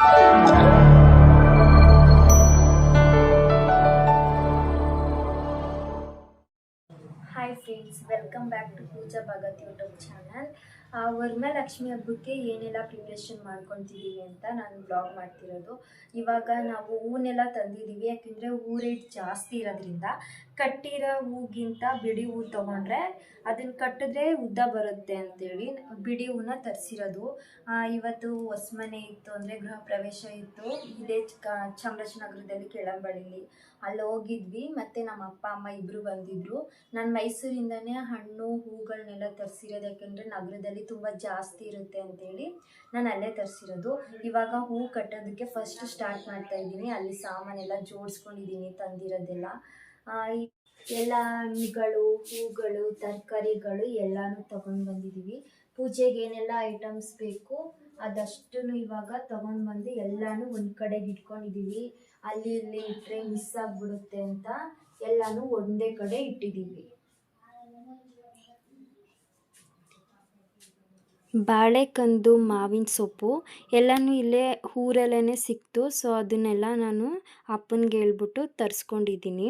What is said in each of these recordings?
Hi friends welcome back to Pooja Bhagat YouTube channel Varamahalakshmi ಹಬ್ಬಕ್ಕೆ ಏನೆಲ್ಲ preparation ಮಾಡ್ಕೊತಿದ್ದೀವಿ ಅಂತ ನಾನು ಬ್ಲಾಗ್ ಮಾಡ್ತಿರೋದು. ಇವಾಗ ನಾವು ಹೂನೆಲ್ಲ ತಂದಿದ್ದೀವಿ, ಯಾಕೆಂದರೆ ಹೂ ರೇಟ್ ಜಾಸ್ತಿ ಇರೋದ್ರಿಂದ. ಕಟ್ಟಿರೋ ಹೂಗಿಂತ ಬಿಡಿ ಹೂ ತೊಗೊಂಡ್ರೆ ಅದನ್ನು ಕಟ್ಟಿದ್ರೆ ಉದ್ದ ಬರುತ್ತೆ ಅಂತೇಳಿ ಬಿಡಿ ಹೂನ ತರಿಸಿರೋದು. ಇವತ್ತು ಹೊಸ್ಮನೆ ಇತ್ತು ಅಂದರೆ ಗೃಹ ಪ್ರವೇಶ ಇತ್ತು. ಇಲ್ಲೇ ಕ ಚಾಮರಾಜನಗರದಲ್ಲಿ ಕೆಳಂಬಳ್ಳಿಲಿ. ಅಲ್ಲಿ ಹೋಗಿದ್ವಿ. ಮತ್ತು ನಮ್ಮ ಅಪ್ಪ, ಅಮ್ಮ ಇಬ್ಬರು ಬಂದಿದ್ದರು ನಾನು ಮೈಸೂರಿಂದನೇ ಹಣ್ಣು ಹೂಗಳನ್ನೆಲ್ಲ ತರಿಸಿರೋದು ಯಾಕೆಂದರೆ ನಗರದಲ್ಲಿ ತುಂಬ ಜಾಸ್ತಿ ಇರುತ್ತೆ ಅಂತೇಳಿ ನಾನು ಅಲ್ಲೇ ತರಿಸಿರೋದು. ಇವಾಗ ಹೂ ಕಟ್ಟೋದಕ್ಕೆ ಫಸ್ಟ್ ಸ್ಟಾರ್ಟ್ ಮಾಡ್ತಾ ಇದ್ದೀನಿ. ಅಲ್ಲಿ ಸಾಮಾನೆಲ್ಲ ಜೋಡಿಸ್ಕೊಂಡಿದ್ದೀನಿ ತಂದಿರೋದೆಲ್ಲ. ಎಲ್ಲ ಹಣ್ಣುಗಳು, ಹೂಗಳು, ತರಕಾರಿಗಳು ಎಲ್ಲಾನು ತಗೊಂಡು ಬಂದಿದ್ದೀವಿ ಪೂಜೆಗೆ ಏನೆಲ್ಲ ಐಟಮ್ಸ್ ಬೇಕು ಅದಷ್ಟು ಇವಾಗ ತಗೊಂಡು ಬಂದು ಎಲ್ಲಾನು ಒಂದು ಕಡೆಗೆ ಇಟ್ಕೊಂಡಿದ್ದೀವಿ ಅಲ್ಲಿ ಇಲ್ಲಿ ಇಟ್ಟರೆ ಮಿಸ್ ಆಗಿಬಿಡುತ್ತೆ ಅಂತ ಎಲ್ಲಾನು ಒಂದೇ ಕಡೆ ಇಟ್ಟಿದ್ದೀವಿ ಬಾಳೆಕಂದು, ಮಾವಿನ ಸೊಪ್ಪು ಎಲ್ಲನೂ ಇಲ್ಲೇ ಊರಲ್ಲೇ ಸಿಕ್ತು. ಸೊ ಅದನ್ನೆಲ್ಲ ನಾನು ಅಪ್ಪನಿಗೆ ಹೇಳ್ಬಿಟ್ಟು ತರಿಸ್ಕೊಂಡಿದ್ದೀನಿ.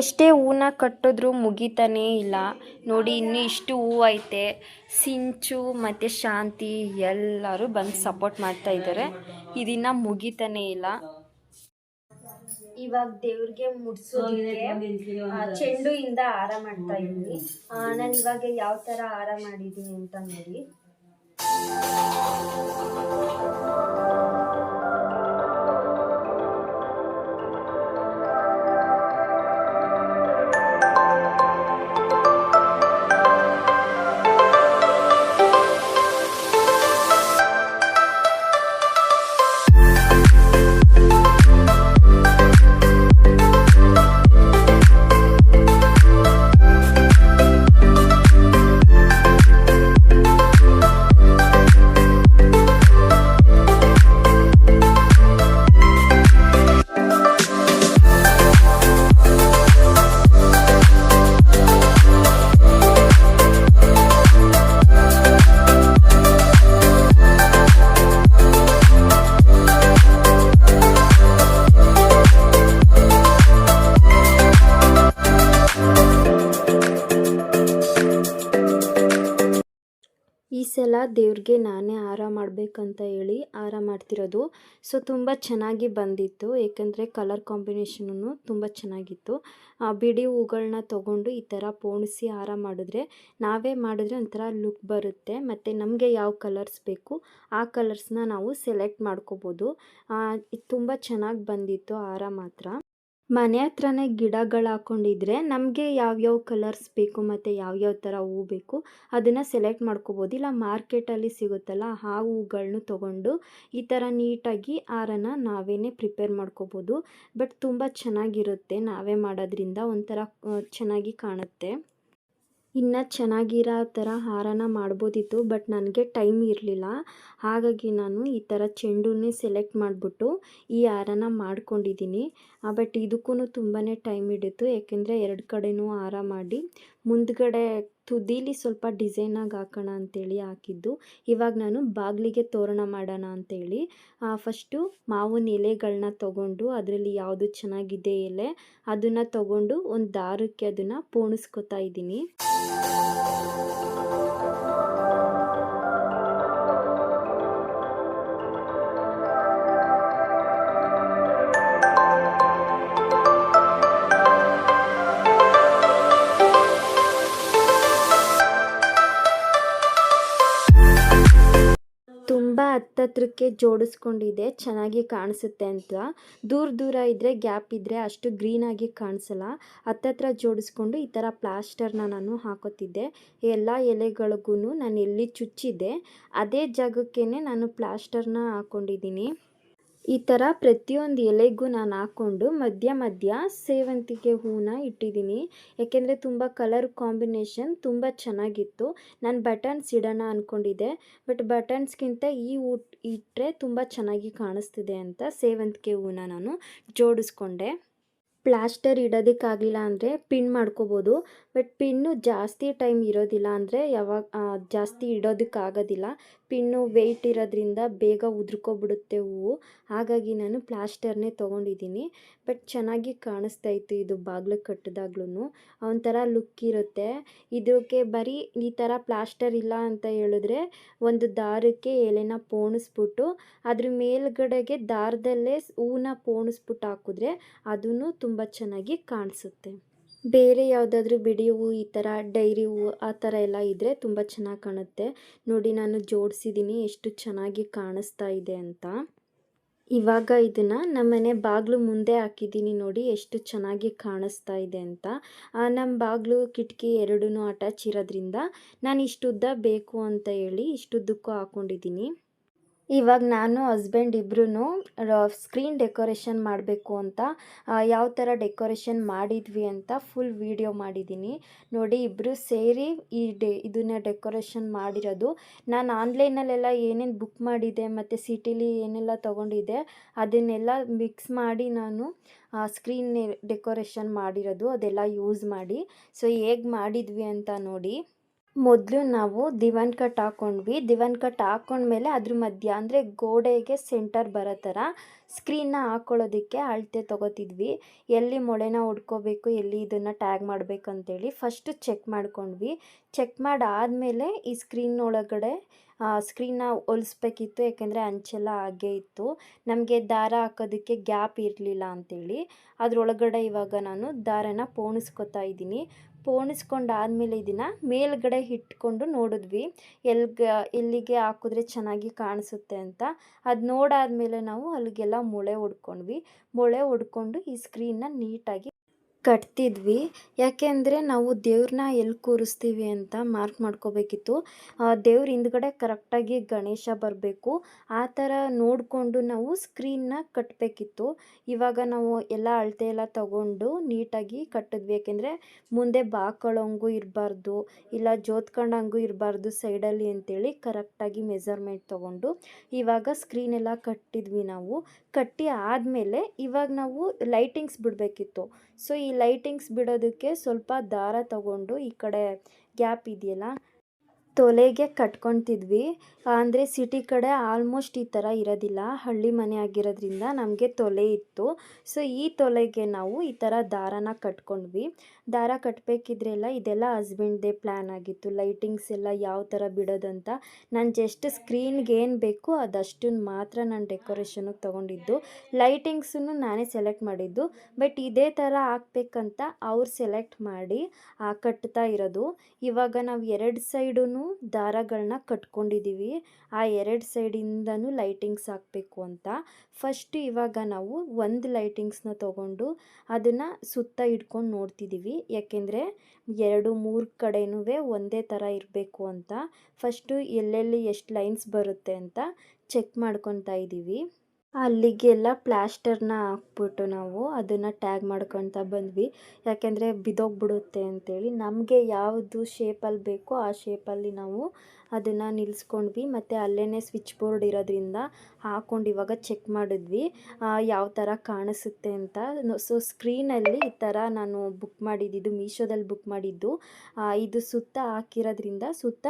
ಎಷ್ಟೇ ಹೂನ ಕಟ್ಟಿದ್ರೂ ಮುಗಿತಾನೇ ಇಲ್ಲ. ನೋಡಿ, ಇನ್ನೂ ಇಷ್ಟು ಹೂವು ಐತೆ. ಸಿಂಚು ಮತ್ತು ಶಾಂತಿ ಎಲ್ಲರೂ ಬಂದು ಸಪೋರ್ಟ್ ಮಾಡ್ತಾ ಇದ್ದಾರೆ. ಇದನ್ನ ಮುಗಿತಾನೇ ಇಲ್ಲ. ಇವಾಗ ದೇವ್ರಿಗೆ ಮುಡ್ಸೋದಕ್ಕೆ ಚೆಂಡು ಚೆಂಡುಯಿಂದ ಹಾರ ಮಾಡ್ತಾ ಇದ್ದೀನಿ. ನಾನು ಇವಾಗ ಯಾವ ಥರ ಹಾರ ಮಾಡಿದ್ದೀನಿ ಅಂತ ನೋಡಿ. ದೇವ್ರಿಗೆ ನಾನೇ ಹಾರ ಮಾಡಬೇಕಂತ ಹೇಳಿ ಹಾರ ಮಾಡ್ತಿರೋದು. ಸೊ ತುಂಬ ಚೆನ್ನಾಗಿ ಬಂದಿತ್ತು. ಏಕೆಂದರೆ ಕಲರ್ ಕಾಂಬಿನೇಷನು ತುಂಬ ಚೆನ್ನಾಗಿತ್ತು. ಬಿಡಿ ಹೂಗಳನ್ನ ತೊಗೊಂಡು ಈ ಥರ ಪೋಣಿಸಿ ಹಾರ ಮಾಡಿದ್ರೆ ನಾವೇ ಮಾಡಿದ್ರೆ ಒಂಥರ ಲುಕ್ ಬರುತ್ತೆ. ಮತ್ತು ನಮಗೆ ಯಾವ ಕಲರ್ಸ್ ಬೇಕು, ಆ ಕಲರ್ಸ್ನ ನಾವು ಸೆಲೆಕ್ಟ್ ಮಾಡ್ಕೋಬೋದು. ತುಂಬ ಚೆನ್ನಾಗಿ ಬಂದಿತ್ತು ಹಾರ ಮಾತ್ರ. ಮನೆ ಹತ್ರನೇ ಗಿಡಗಳು ಹಾಕ್ಕೊಂಡಿದ್ರೆ ನಮಗೆ ಯಾವ್ಯಾವ ಕಲರ್ಸ್ ಬೇಕು ಮತ್ತು ಯಾವ್ಯಾವ ಥರ ಹೂ ಬೇಕು ಅದನ್ನು ಸೆಲೆಕ್ಟ್ ಮಾಡ್ಕೋಬೋದು. ಇಲ್ಲ ಮಾರ್ಕೆಟಲ್ಲಿ ಸಿಗುತ್ತಲ್ಲ ಆ ಹೂಗಳ್ನ ತೊಗೊಂಡು ಈ ಥರ ನೀಟಾಗಿ ಹಾರನ ನಾವೇ ಪ್ರಿಪೇರ್ ಮಾಡ್ಕೋಬೋದು. ಬಟ್ ತುಂಬ ಚೆನ್ನಾಗಿರುತ್ತೆ. ನಾವೇ ಮಾಡೋದ್ರಿಂದ ಒಂಥರ ಚೆನ್ನಾಗಿ ಕಾಣುತ್ತೆ. ಇನ್ನು ಚೆನ್ನಾಗಿರೋ ಥರ ಹಾರನ ಮಾಡ್ಬೋದಿತ್ತು, ಬಟ್ ನನಗೆ ಟೈಮ್ ಇರಲಿಲ್ಲ. ಹಾಗಾಗಿ ನಾನು ಈ ಥರ ಚೆಂಡುನೇ ಸೆಲೆಕ್ಟ್ ಮಾಡಿಬಿಟ್ಟು ಈ ಹಾರನ ಮಾಡ್ಕೊಂಡಿದ್ದೀನಿ. ಬಟ್ ಇದಕ್ಕೂ ತುಂಬಾ ಟೈಮ್ ಹಿಡಿತು. ಯಾಕೆಂದರೆ ಎರಡು ಕಡೆಯೂ ಹಾರ ಮಾಡಿ, ಮುಂದ್ಗಡೆ ತುದೀಲಿ ಸ್ವಲ್ಪ ಡಿಸೈನಾಗಿ ಹಾಕೋಣ ಅಂತೇಳಿ ಹಾಕಿದ್ದು. ಇವಾಗ ನಾನು ಬಾಗಿಲಿಗೆ ತೋರಣ ಮಾಡೋಣ ಅಂತೇಳಿ. ಫಸ್ಟು ಮಾವಿನ ಎಲೆಗಳನ್ನ ತೊಗೊಂಡು ಅದರಲ್ಲಿ ಯಾವುದು ಚೆನ್ನಾಗಿದೆ ಎಲೆ, ಅದನ್ನು ತೊಗೊಂಡು ಒಂದು ದಾರಕ್ಕೆ ಅದನ್ನು ಪೋಣಿಸ್ಕೊತಾ ಇದ್ದೀನಿ. ತುಂಬ ಹತ್ತತ್ರಕ್ಕೆ ಜೋಡಿಸ್ಕೊಂಡಿದೆ, ಚೆನ್ನಾಗಿ ಕಾಣಿಸುತ್ತೆ ಅಂತ. ದೂರ ದೂರ ಇದ್ದರೆ ಗ್ಯಾಪ್ ಇದ್ದರೆ ಅಷ್ಟು ಗ್ರೀನಾಗಿ ಕಾಣಿಸಲ್ಲ. ಹತ್ತತ್ರ ಜೋಡಿಸ್ಕೊಂಡು ಈ ಥರ ಪ್ಲಾಸ್ಟರ್ನ ನಾನು ಹಾಕೋತಿದ್ದೆ. ಎಲ್ಲ ಎಲೆಗಳಿಗೂ ನಾನು ಎಲ್ಲಿ ಚುಚ್ಚಿದ್ದೆ. ಅದೇ ಜಾಗಕ್ಕೇ ನಾನು ಪ್ಲಾಸ್ಟರ್ನ ಹಾಕೊಂಡಿದ್ದೀನಿ. ಈ ಥರ ಪ್ರತಿಯೊಂದು ಎಲೆಗೂ ನಾನು ಹಾಕ್ಕೊಂಡು ಮಧ್ಯ ಮಧ್ಯ ಸೇವಂತಿಗೆ ಹೂನ ಇಟ್ಟಿದ್ದೀನಿ. ಯಾಕೆಂದರೆ ತುಂಬ ಕಲರ್ ಕಾಂಬಿನೇಷನ್ ತುಂಬ ಚೆನ್ನಾಗಿತ್ತು. ನಾನು ಬಟನ್ಸ್ ಇಡೋಣ ಅಂದ್ಕೊಂಡಿದ್ದೆ ಬಟ್ ಬಟನ್ಸ್ಗಿಂತ ಈ ಹೂ ಇಟ್ಟರೆ ತುಂಬ ಚೆನ್ನಾಗಿ ಕಾಣಿಸ್ತಿದೆ ಅಂತ ಸೇವಂತಿಗೆ ಹೂವನ್ನ ನಾನು ಜೋಡಿಸ್ಕೊಂಡೆ. ಪ್ಲಾಸ್ಟರ್ ಇಡೋದಕ್ಕಾಗಲಿಲ್ಲ ಅಂದರೆ ಪಿನ್ ಮಾಡ್ಕೋಬೋದು, ಬಟ್ ಪಿನ್ನು ಜಾಸ್ತಿ ಟೈಮ್ ಇರೋದಿಲ್ಲ ಅಂದರೆ ಯಾವಾಗ ಜಾಸ್ತಿ ಇಡೋದಕ್ಕಾಗೋದಿಲ್ಲ. ಪಿನ್ನು ವೆಯ್ಟ್ ಇರೋದ್ರಿಂದ ಬೇಗ ಉದುರ್ಕೊಬಿಡುತ್ತೆ ಹೂವು ಹಾಗಾಗಿ ನಾನು ಪ್ಲಾಸ್ಟರ್ನೇ ತೊಗೊಂಡಿದ್ದೀನಿ. ಬಟ್ ಚೆನ್ನಾಗಿ ಕಾಣಿಸ್ತಾ ಇತ್ತು ಇದು ಬಾಗಿಲು ಕಟ್ಟಿದಾಗ್ಲೂ ಒಂಥರ ಲುಕ್ ಇರುತ್ತೆ. ಇದಕ್ಕೆ ಬರೀ ಈ ಥರ ಪ್ಲಾಸ್ಟರ್ ಇಲ್ಲ ಅಂತ ಹೇಳಿದ್ರೆ ಒಂದು ದಾರಕ್ಕೆ ಎಲೆನ ಪೋಣಿಸ್ಬಿಟ್ಟು ಅದ್ರ ಮೇಲ್ಗಡೆಗೆ ದಾರದಲ್ಲೇ ಹೂವನ್ನ ಪೋಣಿಸ್ಬಿಟ್ಟು ಹಾಕಿದ್ರೆ ಅದೂ ತುಂಬ ಚೆನ್ನಾಗಿ ಕಾಣಿಸುತ್ತೆ. ಬೇರೆ ಯಾವುದಾದ್ರೂ ಬಿಡಿ ಹೂವು ಈ ಥರ ಡೈರಿ ಹೂವು ಆ ಥರ ಎಲ್ಲ ಇದ್ದರೆ ತುಂಬ ಚೆನ್ನಾಗಿ ಕಾಣುತ್ತೆ. ನೋಡಿ, ನಾನು ಜೋಡಿಸಿದ್ದೀನಿ ಎಷ್ಟು ಚೆನ್ನಾಗಿ ಕಾಣಿಸ್ತಾ ಇದೆ ಅಂತ. ಇವಾಗ ಇದನ್ನು ನಮ್ಮನೆ ಬಾಗಿಲು ಮುಂದೆ ಹಾಕಿದ್ದೀನಿ ನೋಡಿ, ಎಷ್ಟು ಚೆನ್ನಾಗಿ ಕಾಣಿಸ್ತಾ ಇದೆ ಅಂತ. ನಮ್ಮ ಬಾಗಿಲು ಕಿಟಕಿ ಎರಡೂ ಅಟ್ಯಾಚ್ ಇರೋದ್ರಿಂದ ನಾನು ಇಷ್ಟುದ್ದ ಬೇಕು ಅಂತ ಹೇಳಿ ಇಷ್ಟುದ್ದಕ್ಕೂ ಹಾಕ್ಕೊಂಡಿದ್ದೀನಿ ಇವಾಗ ನಾನು ಹಸ್ಬೆಂಡ್ ಇಬ್ಬರೂ ಸ್ಕ್ರೀನ್ ಡೆಕೋರೇಷನ್ ಮಾಡಬೇಕು ಅಂತ ಯಾವ ಥರ ಡೆಕೋರೇಷನ್ ಮಾಡಿದ್ವಿ ಅಂತ ಫುಲ್ ವಿಡಿಯೋ ಮಾಡಿದ್ದೀನಿ ನೋಡಿ ಇಬ್ಬರು ಸೇರಿ ಈ ಡೆ, ಇದನ್ನ ಡೆಕೋರೇಷನ್ ಮಾಡಿರೋದು. ನಾನು ಆನ್ಲೈನಲ್ಲೆಲ್ಲ ಏನೇನು ಬುಕ್ ಮಾಡಿದೆ, ಮತ್ತು ಸಿಟಿಲಿ ಏನೆಲ್ಲ ತೊಗೊಂಡಿದ್ದೆ ಅದನ್ನೆಲ್ಲ ಮಿಕ್ಸ್ ಮಾಡಿ ನಾನು ಸ್ಕ್ರೀನ್ ಡೆಕೋರೇಷನ್ ಮಾಡಿರೋದು, ಅದೆಲ್ಲ ಯೂಸ್ ಮಾಡಿ. ಸೊ ಹೇಗೆ ಮಾಡಿದ್ವಿ ಅಂತ ನೋಡಿ. ಮೊದಲು ನಾವು ದಿವಾನ್ ಕಟ್ ಹಾಕ್ಕೊಂಡ್ವಿ ದಿವಾನ್ ಕಟ್ ಹಾಕ್ಕೊಂಡ್ಮೇಲೆ ಅದ್ರ ಮಧ್ಯ ಅಂದರೆ ಗೋಡೆಗೆ ಸೆಂಟರ್ ಬರೋ ಥರ ಸ್ಕ್ರೀನ್ನ ಹಾಕ್ಕೊಳ್ಳೋದಕ್ಕೆ ಅಳತೆ ತೊಗೋತಿದ್ವಿ. ಎಲ್ಲಿ ಮೊಳೆನ ಹೊಡ್ಕೋಬೇಕು ಎಲ್ಲಿ ಇದನ್ನು ಟ್ಯಾಗ್ ಮಾಡಬೇಕಂತೇಳಿ ಫಸ್ಟು ಚೆಕ್ ಮಾಡ್ಕೊಂಡ್ವಿ. ಚೆಕ್ ಮಾಡಾದಮೇಲೆ ಈ ಸ್ಕ್ರೀನ್ ಒಳಗಡೆ ಸ್ಕ್ರೀನ್ನ ಹೊಲಿಸ್ಬೇಕಿತ್ತು, ಯಾಕೆಂದರೆ ಅಂಚೆಲ್ಲ ಹಾಗೆ ಇತ್ತು. ನಮಗೆ ದಾರ ಹಾಕೋದಕ್ಕೆ ಗ್ಯಾಪ್ ಇರಲಿಲ್ಲ ಅಂಥೇಳಿ ಅದರೊಳಗಡೆ ಇವಾಗ ನಾನು ದಾರನ ಪೋಣಿಸ್ಕೊತಾ ಇದ್ದೀನಿ. ಪೋಣಿಸ್ಕೊಂಡಾದ್ಮೇಲೆ ಇದನ್ನು ಮೇಲ್ಗಡೆ ಇಟ್ಕೊಂಡು ನೋಡಿದ್ವಿ. ಎಲ್ಲಿಗೆ ಎಲ್ಲಿಗೆ ಹಾಕಿದ್ರೆ ಚೆನ್ನಾಗಿ ಕಾಣಿಸುತ್ತೆ ಅಂತ. ಅದು ನೋಡಾದ್ಮೇಲೆ ನಾವು ಅಲ್ಲಿಗೆಲ್ಲ ಮೊಳೆ ಹೊಡ್ಕೊಂಡ್ವಿ ಮೊಳೆ ಹೊಡ್ಕೊಂಡು ಈ ಸ್ಕ್ರೀನ್ನ ನೀಟಾಗಿ ಕಟ್ತಿದ್ವಿ. ಯಾಕೆಂದರೆ ನಾವು ದೇವ್ರನ್ನ ಎಲ್ಲಿ ಕೂರಿಸ್ತೀವಿ ಅಂತ ಮಾರ್ಕ್ ಮಾಡ್ಕೋಬೇಕಿತ್ತು. ದೇವ್ರ ಹಿಂದ್ಗಡೆ ಕರೆಕ್ಟಾಗಿ ಗಣೇಶ ಬರಬೇಕು. ಆ ಥರ ನೋಡಿಕೊಂಡು ನಾವು ಸ್ಕ್ರೀನ್ನ ಕಟ್ಟಬೇಕಿತ್ತು ಇವಾಗ ನಾವು ಎಲ್ಲ ಅಳತೆ ಎಲ್ಲ ತಗೊಂಡು ನೀಟಾಗಿ ಕಟ್ಟಿದ್ವಿ. ಯಾಕೆಂದರೆ ಮುಂದೆ ಬಾಕೊಳ್ಳೋಂಗೂ ಇರಬಾರ್ದು, ಇಲ್ಲ ಜೋತ್ಕೊಂಡಂಗೂ ಇರಬಾರ್ದು ಸೈಡಲ್ಲಿ ಅಂತೇಳಿ ಕರೆಕ್ಟಾಗಿ ಮೆಸರ್ಮೆಂಟ್ ತೊಗೊಂಡು ಇವಾಗ ಸ್ಕ್ರೀನ್ ಎಲ್ಲ ಕಟ್ಟಿದ್ವಿ ನಾವು. ಕಟ್ಟಿ ಆದಮೇಲೆ ಇವಾಗ ನಾವು ಲೈಟಿಂಗ್ಸ್ ಬಿಡಬೇಕಿತ್ತು. ಸೊ ಈ ಲೈಟಿಂಗ್ಸ್ ಬಿಡೋದಕ್ಕೆ ಸ್ವಲ್ಪ ದಾರ ತಗೊಂಡು ಈ ಕಡೆ ಗ್ಯಾಪ್ ಇದೆಯಲ್ಲ ತೊಲೆಗೆ ಕಟ್ಕೊತಿದ್ವಿ. ಅಂದರೆ ಸಿಟಿ ಕಡೆ ಆಲ್ಮೋಸ್ಟ್ ಈ ಥರ ಇರೋದಿಲ್ಲ. ಹಳ್ಳಿ ಮನೆ ಆಗಿರೋದ್ರಿಂದ ನಮಗೆ ತೊಲೆ ಇತ್ತು. ಸೊ ಈ ತೊಲೆಗೆ ನಾವು ಈ ಥರ ದಾರನ ಕಟ್ಕೊಂಡ್ವಿ. ದಾರ ಕಟ್ಟಬೇಕಿದ್ರೆಲ್ಲ ಇದೆಲ್ಲ ಹಸ್ಬೆಂಡ್ದೇ ಪ್ಲ್ಯಾನ್ ಆಗಿತ್ತು. ಲೈಟಿಂಗ್ಸ್ ಎಲ್ಲ ಯಾವ ಥರ ಬಿಡೋದಂತ ನಾನು ಜಸ್ಟ್ ಸ್ಕ್ರೀನ್ಗೆ ಏನು ಬೇಕು ಅದಷ್ಟನ್ನು ಮಾತ್ರ ನಾನು ಡೆಕೋರೇಷನಿಗೆ ತೊಗೊಂಡಿದ್ದು. ಲೈಟಿಂಗ್ಸನ್ನು ನಾನೇ ಸೆಲೆಕ್ಟ್ ಮಾಡಿದ್ದು. ಬಟ್ ಇದೇ ಥರ ಹಾಕ್ಬೇಕಂತ ಅವ್ರು ಸೆಲೆಕ್ಟ್ ಮಾಡಿ ಕಟ್ತಾ ಇರೋದು. ಇವಾಗ ನಾವು ಎರಡು ಸೈಡೂ ದಾರಗಳನ್ನ ಕಟ್ಕೊಂಡಿದ್ದೀವಿ ಆ ಎರಡು ಸೈಡಿಂದನೂ ಲೈಟಿಂಗ್ಸ್ ಹಾಕಬೇಕು ಅಂತ. ಫಸ್ಟ್ ಇವಾಗ ನಾವು ಒಂದು ಲೈಟಿಂಗ್ಸ್ನ ತೊಗೊಂಡು ಅದನ್ನು ಸುತ್ತ ಇಟ್ಕೊಂಡು ನೋಡ್ತಿದ್ದೀವಿ ಯಾಕೆಂದರೆ ಎರಡು, ಮೂರು ಕಡೆನೂ ಒಂದೇ ಥರ ಇರಬೇಕು ಅಂತ. ಫಸ್ಟು ಎಲ್ಲೆಲ್ಲಿ ಎಷ್ಟು ಲೈನ್ಸ್ ಬರುತ್ತೆ ಅಂತ ಚೆಕ್ ಮಾಡ್ಕೊತಾ ಇದ್ದೀವಿ ಅಲ್ಲಿಗೆಲ್ಲ ಪ್ಲಾಸ್ಟರ್ನ ಹಾಕ್ಬಿಟ್ಟು ನಾವು ಅದನ್ನು ಟ್ಯಾಗ್ ಮಾಡ್ಕೊಳ್ತಾ ಬಂದ್ವಿ. ಯಾಕೆಂದರೆ ಬಿದ್ದೋಗ್ಬಿಡುತ್ತೆ ಅಂತೇಳಿ. ನಮಗೆ ಯಾವುದು ಶೇಪಲ್ಲಿ ಬೇಕೋ ಆ ಶೇಪಲ್ಲಿ ನಾವು ಅದನ್ನು ನಿಲ್ಲಿಸ್ಕೊಂಡ್ವಿ ಮತ್ತು ಅಲ್ಲೇ ಸ್ವಿಚ್ ಬೋರ್ಡ್ ಇರೋದ್ರಿಂದ ಹಾಕ್ಕೊಂಡು ಇವಾಗ ಚೆಕ್ ಮಾಡಿದ್ವಿ. ಯಾವ ಥರ ಕಾಣಿಸುತ್ತೆ ಅಂತ. ಸೊ ಸ್ಕ್ರೀನಲ್ಲಿ ಈ ಥರ ನಾನು ಬುಕ್ ಮಾಡಿದ್ದು ಮೀಶೋದಲ್ಲಿ ಬುಕ್ ಮಾಡಿದ್ದು. ಇದು ಸುತ್ತ ಹಾಕಿರೋದ್ರಿಂದ ಸುತ್ತ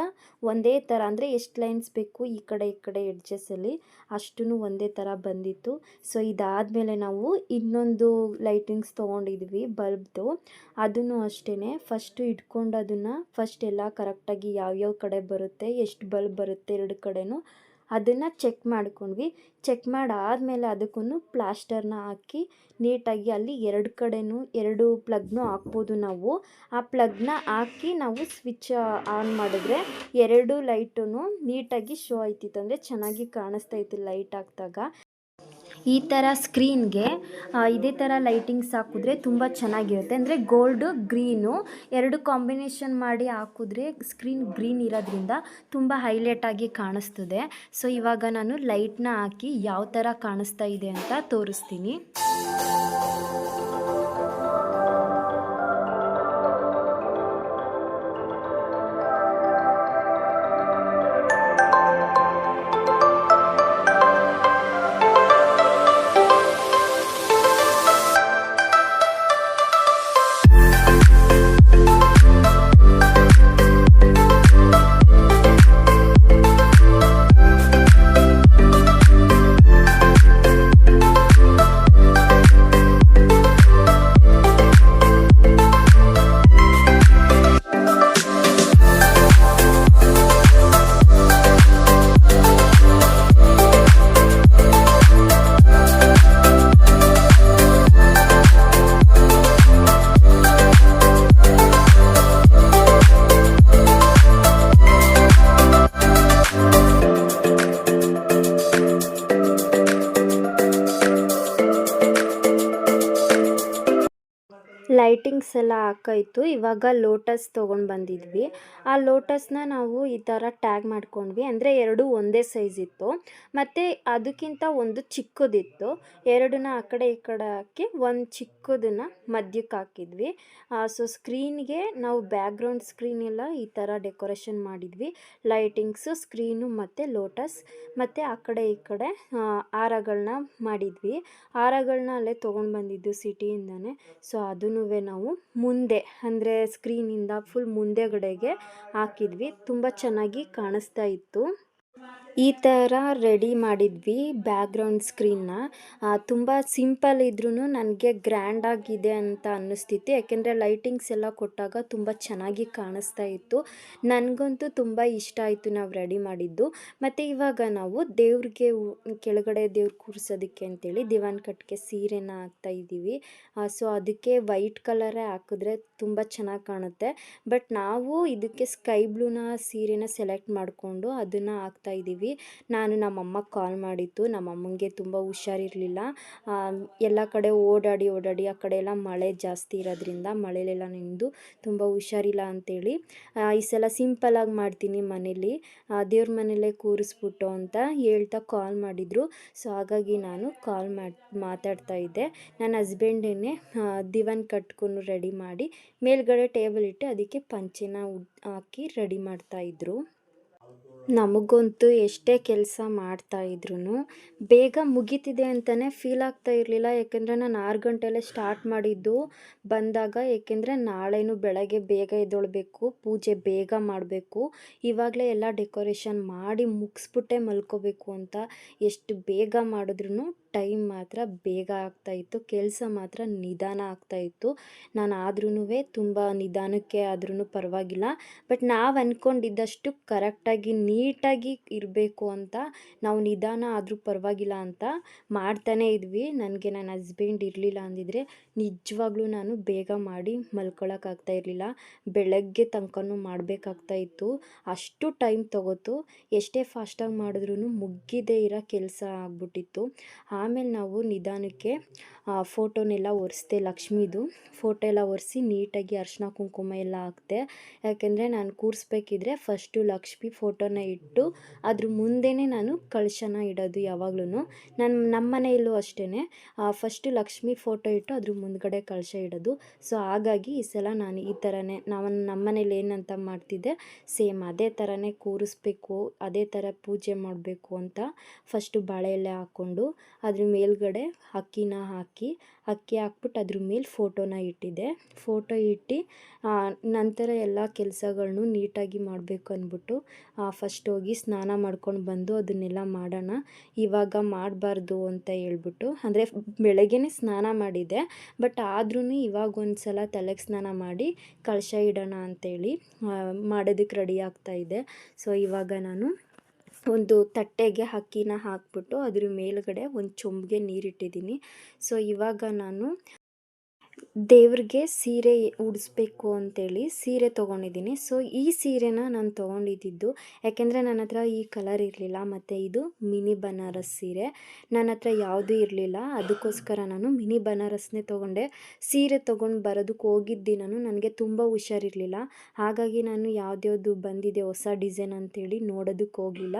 ಒಂದೇ ಥರ ಅಂದರೆ ಎಷ್ಟು ಲೈನ್ಸ್ ಬೇಕು ಈ ಕಡೆ ಈ ಕಡೆ ಎಡ್ಜಸ್ಸಲ್ಲಿ ಅಷ್ಟೂ ಒಂದೇ ಥರ ಬಂದಿತ್ತು. ಸೊ ಇದಾದಮೇಲೆ ನಾವು ಇನ್ನೊಂದು ಲೈಟಿಂಗ್ಸ್ ತೊಗೊಂಡಿದ್ವಿ ಬಲ್ಬ್ದು ಅದನ್ನು ಅಷ್ಟೇ ಫಸ್ಟು ಇಟ್ಕೊಂಡು ಅದನ್ನು ಫಸ್ಟ್ ಎಲ್ಲ ಕರೆಕ್ಟಾಗಿ ಯಾವ್ಯಾವ ಕಡೆ ಬರುತ್ತೆ, ಎಷ್ಟು ಬಲ್ಬ್ ಬರುತ್ತೆ ಎರಡು ಕಡೆನೂ ಅದನ್ನು ಚೆಕ್ ಮಾಡ್ಕೊಂಡ್ವಿ. ಚೆಕ್ ಮಾಡಾದಮೇಲೆ ಅದಕ್ಕೂ ಪ್ಲಾಸ್ಟರ್ನ ಹಾಕಿ ನೀಟಾಗಿ ಅಲ್ಲಿ ಎರಡು ಕಡೆನೂ ಎರಡು ಪ್ಲಗ್ನೂ ಹಾಕ್ಬೋದು ನಾವು. ಆ ಪ್ಲಗ್ನ ಹಾಕಿ ನಾವು ಸ್ವಿಚ್ ಆನ್ ಮಾಡಿದ್ರೆ ಎರಡು ಲೈಟೂ ನೀಟಾಗಿ ಶೋ ಆಯ್ತಿತ್ತು. ಅಂದರೆ ಚೆನ್ನಾಗಿ ಕಾಣಿಸ್ತಾ ಇತ್ತು ಲೈಟ್ ಹಾಕಿದಾಗ. ಈ ಥರ ಸ್ಕ್ರೀನ್ಗೆ ಇದೇ ಥರ ಲೈಟಿಂಗ್ಸ್ ಹಾಕಿದ್ರೆ ತುಂಬ ಚೆನ್ನಾಗಿರುತ್ತೆ. ಅಂದರೆ ಗೋಲ್ಡು, ಗ್ರೀನು ಎರಡು ಕಾಂಬಿನೇಷನ್ ಮಾಡಿ ಹಾಕಿದ್ರೆ ಸ್ಕ್ರೀನ್ ಗ್ರೀನ್ ಇರೋದ್ರಿಂದ ತುಂಬ ಹೈಲೈಟಾಗಿ ಕಾಣಿಸ್ತದೆ. ಸೊ, ಇವಾಗ ನಾನು ಲೈಟ್ನ ಹಾಕಿ ಯಾವ ಥರ ಕಾಣಿಸ್ತಾ ಇದೆ ಅಂತ ತೋರಿಸ್ತೀನಿ. ಲೈಟಿಂಗ್ಸ್ ಎಲ್ಲ ಹಾಕೈತು. ಇವಾಗ ಲೋಟಸ್ ತೊಗೊಂಡು ಬಂದಿದ್ವಿ. ಆ ಲೋಟಸ್ನ ನಾವು ಈ ಥರ ಟ್ಯಾಗ್ ಮಾಡ್ಕೊಂಡ್ವಿ. ಅಂದರೆ ಎರಡು ಒಂದೇ ಸೈಜ್ ಇತ್ತು. ಮತ್ತು ಅದಕ್ಕಿಂತ ಒಂದು ಚಿಕ್ಕದಿತ್ತು. ಎರಡನ್ನ ಆ ಕಡೆ ಈ ಕಡೆ ಹಾಕಿ ಒಂದು ಚಿಕ್ಕದನ್ನು ಮಧ್ಯಕ್ಕೆ ಹಾಕಿದ್ವಿ. ಸೊ ಸ್ಕ್ರೀನ್ಗೆ ನಾವು ಬ್ಯಾಕ್ಗ್ರೌಂಡ್ ಸ್ಕ್ರೀನ್ ಎಲ್ಲ ಈ ಥರ ಡೆಕೋರೇಷನ್ ಮಾಡಿದ್ವಿ. ಲೈಟಿಂಗ್ಸು ಸ್ಕ್ರೀನು ಮತ್ತು ಲೋಟಸ್ ಮತ್ತು ಆ ಕಡೆ ಈ ಕಡೆ ಹಾರಗಳನ್ನ ಮಾಡಿದ್ವಿ. ಹಾರಗಳನ್ನ ಅಲ್ಲೇ ತೊಗೊಂಡು ಬಂದಿದ್ದು ಸಿಟಿಯಿಂದನೇ. ಸೊ ಅದನ್ನೂ ನಾವು ಮುಂದೆ, ಅಂದರೆ ಸ್ಕ್ರೀನಿಂದ ಫುಲ್ ಮುಂದೆಗಡೆಗೆ ಹಾಕಿದ್ವಿ. ತುಂಬ ಚೆನ್ನಾಗಿ ಕಾಣಿಸ್ತಾ ಇತ್ತು. ಈ ಥರ ರೆಡಿ ಮಾಡಿದ್ವಿ ಬ್ಯಾಕ್ಗ್ರೌಂಡ್ ಸ್ಕ್ರೀನ್ನ. ತುಂಬ ಸಿಂಪಲ್ ಇದ್ರೂ ನನಗೆ ಗ್ರ್ಯಾಂಡಾಗಿದೆ ಅಂತ ಅನ್ನಿಸ್ತಿತ್ತು. ಯಾಕೆಂದರೆ ಲೈಟಿಂಗ್ಸ್ ಎಲ್ಲ ಕೊಟ್ಟಾಗ ತುಂಬ ಚೆನ್ನಾಗಿ ಕಾಣಿಸ್ತಾ ಇತ್ತು. ನನಗಂತೂ ತುಂಬ ಇಷ್ಟ ಆಯಿತು ನಾವು ರೆಡಿ ಮಾಡಿದ್ದು. ಮತ್ತು ಇವಾಗ ನಾವು ದೇವ್ರಿಗೆ ಕೆಳಗಡೆ ದೇವ್ರು ಕೂರಿಸೋದಕ್ಕೆ ಅಂತೇಳಿ ದಿವಾನ್ ಕಟ್ಗೆ ಸೀರೆನ ಹಾಕ್ತಾ ಇದ್ದೀವಿ. ಸೊ ಅದಕ್ಕೆ ವೈಟ್ ಕಲರೇ ಹಾಕಿದ್ರೆ ತುಂಬ ಚೆನ್ನಾಗಿ ಕಾಣುತ್ತೆ. ಬಟ್ ನಾವು ಇದಕ್ಕೆ ಸ್ಕೈ ಬ್ಲೂನ ಸೀರೆನ ಸೆಲೆಕ್ಟ್ ಮಾಡಿಕೊಂಡು ಅದನ್ನು ಹಾಕ್ತಾ ಇದ್ದೀವಿ. ನಾನು ನಮ್ಮಮ್ಮ ಕಾಲ್ ಮಾಡಿತ್ತು ನಮ್ಮಮ್ಮನಿಗೆ ತುಂಬ ಹುಷಾರಿರಲಿಲ್ಲ. ಎಲ್ಲ ಕಡೆ ಓಡಾಡಿ ಓಡಾಡಿ ಆ ಕಡೆ ಎಲ್ಲ ಮಳೆ ಜಾಸ್ತಿ ಇರೋದ್ರಿಂದ ಮಳೆಲೆಲ್ಲ ನಿಂದು ತುಂಬ ಹುಷಾರಿಲ್ಲ ಅಂತೇಳಿ. ಆ, ಈ ಸಲ ಸಿಂಪಲಾಗಿ ಮಾಡ್ತೀನಿ ಮನೇಲಿ. ದೇವ್ರ ಮನೇಲೇ ಕೂರಿಸ್ಬಿಟ್ಟು ಅಂತ ಹೇಳ್ತಾ ಕಾಲ್ ಮಾಡಿದರು. ಸೊ ಹಾಗಾಗಿ ನಾನು ಕಾಲ್ ಮಾತಾಡ್ತಾ ಇದ್ದೆ. ನನ್ನ ಹಸ್ಬೆಂಡೇನೆ ದಿವನ್ ಕಟ್ಕೊಂಡು ರೆಡಿ ಮಾಡಿ ಮೇಲ್ಗಡೆ ಟೇಬಲ್ ಇಟ್ಟು ಅದಕ್ಕೆ ಪಂಚೆನ ಹಾಕಿ ರೆಡಿ ಮಾಡ್ತಾಯಿದ್ರು ನಮಗಂತೂ ಎಷ್ಟೇ ಕೆಲಸ ಮಾಡ್ತಾಯಿದ್ರು ಬೇಗ ಮುಗೀತಿದೆ ಅಂತಲೇ ಫೀಲ್ ಆಗ್ತಾ ಇರಲಿಲ್ಲ. ಯಾಕೆಂದರೆ ನಾನು ಆರು ಗಂಟೆಲೇ ಸ್ಟಾರ್ಟ್ ಮಾಡಿದ್ದು ಬಂದಾಗ ಏಕೆಂದರೆ ನಾಳೆನು ಬೆಳಗ್ಗೆ ಬೇಗ ಎದ್ದೇಳಬೇಕು, ಪೂಜೆ ಬೇಗ ಮಾಡಬೇಕು, ಇವಾಗಲೇ ಎಲ್ಲ ಡೆಕೋರೇಷನ್ ಮಾಡಿ ಮುಗಿಸ್ಬಿಟ್ಟೆ ಮಲ್ಕೋಬೇಕು ಅಂತ ಎಷ್ಟು ಬೇಗ ಮಾಡಿದ್ರೂ ಟೈಮ್ ಮಾತ್ರ ಬೇಗ ಆಗ್ತಾಯಿತ್ತು ಕೆಲಸ ಮಾತ್ರ ನಿಧಾನ ಆಗ್ತಾಯಿತ್ತು ನಾನು ಆದ್ರೂ ತುಂಬ ನಿಧಾನಕ್ಕೆ ಆದ್ರೂ ಪರವಾಗಿಲ್ಲ, ಬಟ್ ನಾವು ಅಂದ್ಕೊಂಡಿದ್ದಷ್ಟು ಕರೆಕ್ಟಾಗಿ, ನೀಟಾಗಿ ಇರಬೇಕು ಅಂತ, ನಾವು ನಿಧಾನ ಆದರೂ ಪರವಾಗಿಲ್ಲ ಅಂತ ಮಾಡ್ತಾನೇ ಇದ್ವಿ. ನನಗೆ ನನ್ನ ಹಸ್ಬೆಂಡ್ ಇರಲಿಲ್ಲ ಅಂದಿದ್ರೆ ನಿಜವಾಗ್ಲೂ ನಾನು ಬೇಗ ಮಾಡಿ ಮಲ್ಕೊಳ್ಳೋಕ್ಕಾಗ್ತಾ ಇರಲಿಲ್ಲ. ಬೆಳಗ್ಗೆ ತನಕನೂ ಮಾಡಬೇಕಾಗ್ತಾ ಇತ್ತು. ಅಷ್ಟು ಟೈಮ್ ತಗೋತು, ಎಷ್ಟೇ ಫಾಸ್ಟಾಗಿ ಮಾಡಿದ್ರೂ ಮುಗ್ಗಿದೇ ಇರೋ ಕೆಲಸ ಆಗ್ಬಿಟ್ಟಿತ್ತು. ಆಮೇಲೆ ನಾವು ನಿಧಾನಕ್ಕೆ ಫೋಟೋನೆಲ್ಲ ಒರೆಸ್ದೆ ಲಕ್ಷ್ಮೀದು. ಫೋಟೋ ಎಲ್ಲ ಒರೆಸಿ ನೀಟಾಗಿ ಅರ್ಶಿನ ಕುಂಕುಮ ಎಲ್ಲ ಹಾಕಿದೆ. ಯಾಕೆಂದರೆ ನಾನು ಕೂರಿಸ್ಬೇಕಿದ್ರೆ ಫಸ್ಟು ಲಕ್ಷ್ಮಿ ಫೋಟೋನ ಇಟ್ಟು ಅದ್ರ ಮುಂದೆನೇ ನಾನು ಕಳಶನ ಇಡೋದು ಯಾವಾಗ್ಲೂ ನನ್ನ ನಮ್ಮ ಮನೆಯಲ್ಲೂ ಅಷ್ಟೇ ಫಸ್ಟು ಲಕ್ಷ್ಮಿ ಫೋಟೋ ಇಟ್ಟು ಅದ್ರ ಮುಂದ್ಗಡೆ ಕಳಶ ಇಡೋದು. ಸೊ, ಹಾಗಾಗಿ ಈ ಸಲ ನಾನು ಈ ಥರನೇ ನಾವು ನಮ್ಮ ಮನೇಲಿ ಏನಂತ ಮಾಡ್ತಿದ್ದೆ, ಸೇಮ್ ಅದೇ ಥರನೇ ಕೂರಿಸ್ಬೇಕು, ಅದೇ ಥರ ಪೂಜೆ ಮಾಡಬೇಕು ಅಂತ ಫಸ್ಟು ಬಾಳೆ ಎಲೆ ಹಾಕ್ಕೊಂಡು ಅದ್ರ ಮೇಲ್ಗಡೆ ಅಕ್ಕಿನ ಹಾಕಿ ಅಕ್ಕಿ ಹಾಕ್ಬಿಟ್ಟು ಅದ್ರ ಮೇಲೆ ಫೋಟೋನ ಇಟ್ಟಿದ್ದೆ ಫೋಟೋ ಇಟ್ಟು ನಂತರ ಎಲ್ಲ ಕೆಲಸಗಳನ್ನು ನೀಟಾಗಿ ಮಾಡಬೇಕು ಅಂದ್ಬಿಟ್ಟು ಫಸ್ಟ್ ಹೋಗಿ ಸ್ನಾನ ಮಾಡ್ಕೊಂಡು ಬಂದು ಅದನ್ನೆಲ್ಲ ಮಾಡೋಣ, ಇವಾಗ ಮಾಡಬಾರ್ದು ಅಂತ ಹೇಳ್ಬಿಟ್ಟು, ಅಂದರೆ ಬೆಳಗ್ಗೆನೇ ಸ್ನಾನ ಮಾಡಿದ್ದೆ ಬಟ್ ಆದ್ರೂ ಇವಾಗ ಒಂದು ಸಲ ತಲೆಗೆ ಸ್ನಾನ ಮಾಡಿ ಕಳಶ ಇಡೋಣ ಅಂತೇಳಿ ಮಾಡೋದಕ್ಕೆ ರೆಡಿ ಆಗ್ತಾ ಇದೆ ಸೊ ಇವಾಗ ನಾನು ಒಂದು ತಟ್ಟೆಗೆ ಅಕ್ಕಿನ ಹಾಕ್ಬಿಟ್ಟು ಅದ್ರ ಮೇಲ್ಗಡೆ ಒಂದು ಚೊಂಬಿಗೆ ನೀರಿಟ್ಟಿದ್ದೀನಿ. ಸೊ ಇವಾಗ ನಾನು ದೇವ್ರಿಗೆ ಸೀರೆ ಉಡಿಸ್ಬೇಕು ಅಂತೇಳಿ ಸೀರೆ ತೊಗೊಂಡಿದ್ದೀನಿ. ಸೊ ಈ ಸೀರೆನ ನಾನು ತೊಗೊಂಡಿದ್ದು ಯಾಕೆಂದರೆ ನನ್ನ ಹತ್ರ ಈ ಕಲರ್ ಇರಲಿಲ್ಲ, ಮತ್ತು ಇದು ಮಿನಿ ಬನಾರಸ್ ಸೀರೆ. ನನ್ನ ಹತ್ರ ಯಾವುದೂ ಇರಲಿಲ್ಲ, ಅದಕ್ಕೋಸ್ಕರ ನಾನು ಮಿನಿ ಬನಾರಸ್ನೇ ತೊಗೊಂಡೆ. ಸೀರೆ ತೊಗೊಂಡು ಬರೋದಕ್ಕೆ ಹೋಗಿದ್ದು ನಾನು, ನನಗೆ ತುಂಬ ಹುಷಾರಿರಲಿಲ್ಲ. ಹಾಗಾಗಿ ನಾನು ಯಾವುದ್ಯಾವುದು ಬಂದಿದೆ ಹೊಸ ಡಿಸೈನ್ ಅಂತೇಳಿ ನೋಡೋದಕ್ಕೆ ಹೋಗಲಿಲ್ಲ.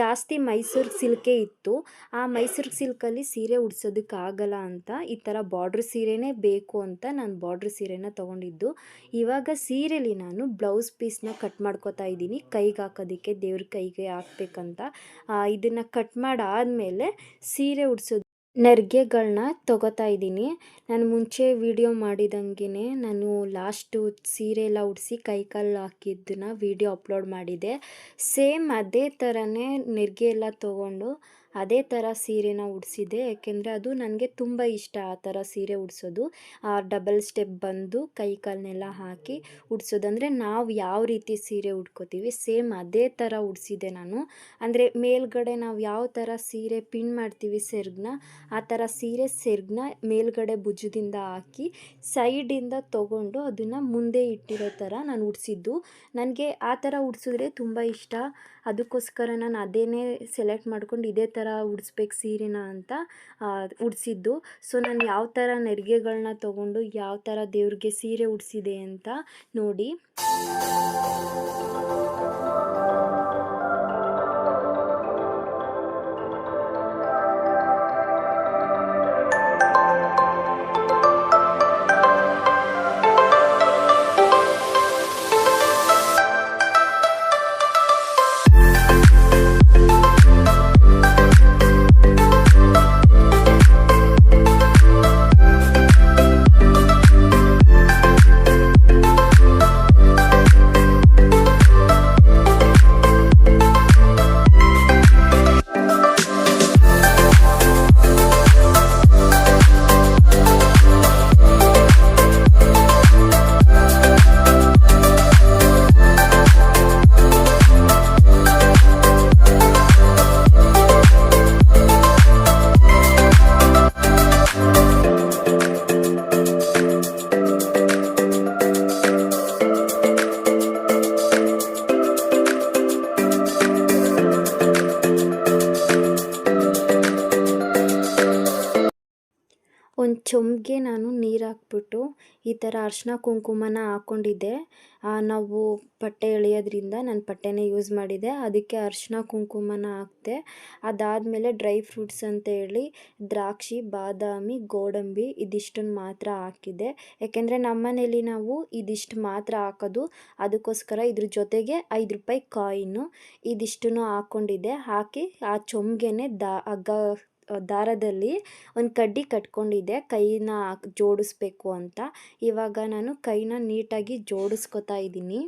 ಜಾಸ್ತಿ ಮೈಸೂರು ಸಿಲ್ಕೇ ಇತ್ತು. ಆ ಮೈಸೂರು ಸಿಲ್ಕಲ್ಲಿ ಸೀರೆ ಉಡ್ಸೋದಕ್ಕಾಗಲ್ಲ ಅಂತ ಈ ಥರ ಬಾರ್ಡ್ರ್ ಸೀರೆನೇ ಬೇಕು ಅಂತ ನಾನು ಬಾರ್ಡ್ರ್ ಸೀರೆನ ತೊಗೊಂಡಿದ್ದು. ಇವಾಗ ಸೀರೆಲಿ ನಾನು ಬ್ಲೌಸ್ ಪೀಸ್ನ ಕಟ್ ಮಾಡ್ಕೊತಾ ಇದ್ದೀನಿ. ಕೈಗೆ ಹಾಕೋದಕ್ಕೆ ದೇವ್ರ ಕೈಗೆ ಹಾಕ್ಬೇಕಂತ. ಇದನ್ನು ಕಟ್ ಮಾಡಾದಮೇಲೆ ಸೀರೆ ಉಡ್ಸೋದು ನರ್ಗೆಗಳನ್ನ ತೊಗೋತಾ ಇದ್ದೀನಿ. ನಾನು ಮುಂಚೆ ವಿಡಿಯೋ ಮಾಡಿದಂಗೆ ನಾನು ಲಾಸ್ಟು ಸೀರೆ ಎಲ್ಲ ಉಡಿಸಿ ಕೈ ಕಾಲು ಹಾಕಿದ್ದನ್ನ ವಿಡಿಯೋ ಅಪ್ಲೋಡ್ ಮಾಡಿದೆ. ಸೇಮ್ ಅದೇ ಥರನೇ ನೆರಿಗೆ ಎಲ್ಲ ತೊಗೊಂಡು ಅದೇ ಥರ ಸೀರೆನ ಉಡಿಸಿದೆ ಯಾಕೆಂದರೆ ಅದು ನನಗೆ ತುಂಬ ಇಷ್ಟ ಆ ಥರ ಸೀರೆ ಉಡಿಸೋದು. ಆ ಡಬಲ್ ಸ್ಟೆಪ್ ಬಂದು ಕೈ ಕಾಲನ್ನೆಲ್ಲ ಹಾಕಿ ಉಡಿಸೋದಂದರೆ ನಾವು ಯಾವ ರೀತಿ ಸೀರೆ ಉಟ್ಕೋತೀವಿ ಸೇಮ್ ಅದೇ ಥರ ಉಡಿಸಿದೆ ನಾನು. ಅಂದರೆ ಮೇಲ್ಗಡೆ ನಾವು ಯಾವ ಥರ ಸೀರೆ ಪಿನ್ ಮಾಡ್ತೀವಿ ಸೆರ್ಗನ್ನ ಆ ಥರ ಸೀರೆ ಸೆರ್ಗನ್ನ ಮೇಲ್ಗಡೆ ಭುಜದಿಂದ ಹಾಕಿ ಸೈಡಿಂದ ತೊಗೊಂಡು ಅದನ್ನು ಮುಂದೆ ಇಟ್ಟಿರೋ ಥರ ನಾನು ಉಡಿಸಿದ್ದು. ನನಗೆ ಆ ಥರ ಉಡಿಸಿದ್ರೆ ತುಂಬ ಇಷ್ಟ. ಅದಕ್ಕೋಸ್ಕರ ನಾನು ಅದೇನೇ ಸೆಲೆಕ್ಟ್ ಮಾಡ್ಕೊಂಡು ಇದೇ ಥರ ಉಡ್ಸ್ಬೇಕು ಸೀರೆನ ಅಂತ ಉಡಿಸಿದ್ದು. ಸೊ, ನಾನು ಯಾವ ಥರ ನೆರಿಗೆಗಳನ್ನ ತೊಗೊಂಡು ಯಾವ ಥರ ದೇವ್ರಿಗೆ ಸೀರೆ ಉಡಿಸಿದೆ ಅಂತ ನೋಡಿ. ನಾನು ನೀರು ಹಾಕ್ಬಿಟ್ಟು ಈ ಥರ ಅರಿಶಿನ ಕುಂಕುಮನ ಹಾಕ್ಕೊಂಡಿದ್ದೆ ನಾವು ಬಟ್ಟೆ ಎಳೆಯೋದ್ರಿಂದ ನಾನು ಬಟ್ಟೆನೇ ಯೂಸ್ ಮಾಡಿದೆ. ಅದಕ್ಕೆ ಅರಿಶಿನ ಕುಂಕುಮನ ಹಾಕಿದೆ. ಅದಾದಮೇಲೆ ಡ್ರೈ ಫ್ರೂಟ್ಸ್ ಅಂತ ಹೇಳಿ ದ್ರಾಕ್ಷಿ, ಬಾದಾಮಿ, ಗೋಡಂಬಿ ಇದಿಷ್ಟನ್ನು ಮಾತ್ರ ಹಾಕಿದ್ದೆ ಯಾಕೆಂದರೆ ನಮ್ಮನೇಲಿ ನಾವು ಇದಿಷ್ಟು ಮಾತ್ರ ಹಾಕೋದು. ಅದಕ್ಕೋಸ್ಕರ ಇದ್ರ ಜೊತೆಗೆ ಐದು ರೂಪಾಯಿ ಕಾಯಿನು ಇದಿಷ್ಟನ್ನು ಹಾಕ್ಕೊಂಡಿದ್ದೆ ಹಾಕಿ ಆ ಚೊಂಬಿಗೆನೆ ದ ಹಗ್ಗ ದಾರದಲ್ಲಿ ಒಂದು ಕಡ್ಡಿ ಕಟ್ಕೊಂಡಿದ್ದೆ. ಕೈನ ಜೋಡಿಸ್ಬೇಕು ಅಂತ. ಇವಾಗ ನಾನು ಕೈನ ನೀಟಾಗಿ ಜೋಡಿಸ್ಕೊತಾ ಇದ್ದೀನಿ.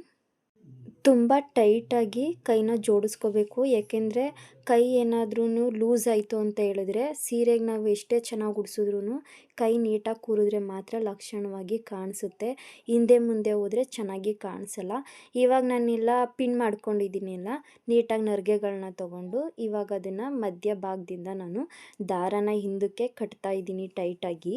ತುಂಬ ಟೈಟಾಗಿ ಕೈನ ಜೋಡಿಸ್ಕೋಬೇಕು. ಏಕೆಂದರೆ ಕೈ ಏನಾದ್ರೂ ಲೂಸ್ ಆಯಿತು ಅಂತ ಹೇಳಿದ್ರೆ ಸೀರೆಗೆ ನಾವು ಎಷ್ಟೇ ಚೆನ್ನಾಗಿ ಉಡ್ಸಿದ್ರೂ ಕೈ ನೀಟಾಗಿ ಕೂರಿದ್ರೆ ಮಾತ್ರ ಲಕ್ಷಣವಾಗಿ ಕಾಣಿಸುತ್ತೆ. ಹಿಂದೆ ಮುಂದೆ ಹೋದರೆ ಚೆನ್ನಾಗಿ ಕಾಣಿಸಲ್ಲ. ಇವಾಗ ನಾನೆಲ್ಲ ಪಿನ್ ಮಾಡ್ಕೊಂಡಿದ್ದೀನಿ ಎಲ್ಲ ನೀಟಾಗಿ ನರಿಗೆಗಳನ್ನ ತೊಗೊಂಡು ಇವಾಗ ಅದನ್ನು ಮಧ್ಯ ಭಾಗದಿಂದ ನಾನು ದಾರನ ಹಿಂದಕ್ಕೆ ಕಟ್ತಾ ಇದ್ದೀನಿ ಟೈಟಾಗಿ.